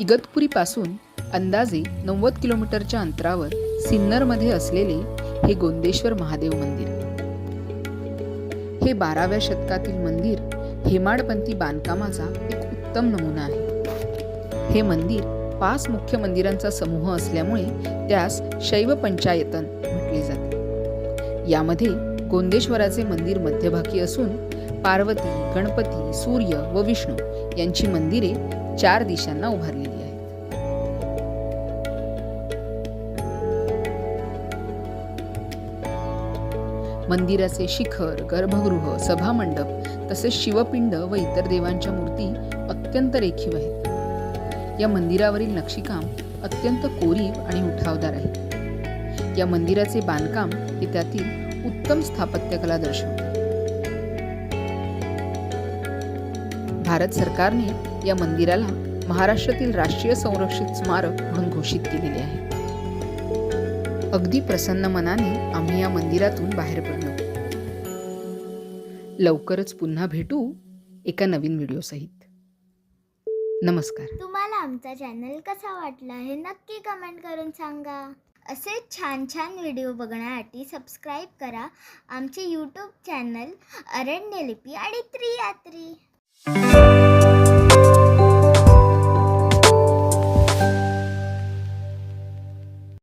इगतपुरीपासून अंदाजे नव्वद किलोमीटरच्या अंतरावर सिन्नरमध्ये असलेले हे गोंदेश्वर महादेव मंदिर. हे बाराव्या शतकातील मंदिर हेमाडपंथी बांधकामाचा एक उत्तम नमुना आहे. हे मंदिर पाच मुख्य मंदिरांचा समूह असल्यामुळे त्यास शैव पंचायतन म्हटले जाते. यामध्ये गोंदेश्वराचे मंदिर मध्यभागी असून पार्वती गणपती सूर्य व विष्णू यांची मंदिरे चार दिशांना उभारलेली आहेत. मंदिराचे शिखर गर्भगृह सभामंडप तसेच शिवपिंड व इतर देवांच्या मूर्ती अत्यंत रेखीव आहेत. या मंदिरावरील नक्षीकाम अत्यंत कोरीव आणि उठावदार आहे. या मंदिराचे बांधकाम हे त्यातील उत्तम स्थापत्यकला दर्शवते. भारत सरकारने या मंदिराला महाराष्ट्रातील राष्ट्रीय संरक्षित स्मारक म्हणून घोषित केलेले आहे. अगदी प्रसन्न मनाने आम्ही या मंदिरातून बाहेर पडलो. लवकरच पुन्हा भेटू एका नवीन व्हिडिओसहित नमस्कार. तुम्हाला आमचा चॅनल कसा वाटला हे नक्की कमेंट करून सांगा. असे छान छान व्हिडिओ बघण्यासाठी सबस्क्राईब करा आमचे यूट्यूब चॅनल अरण्यलिपी आणि त्रियात्री.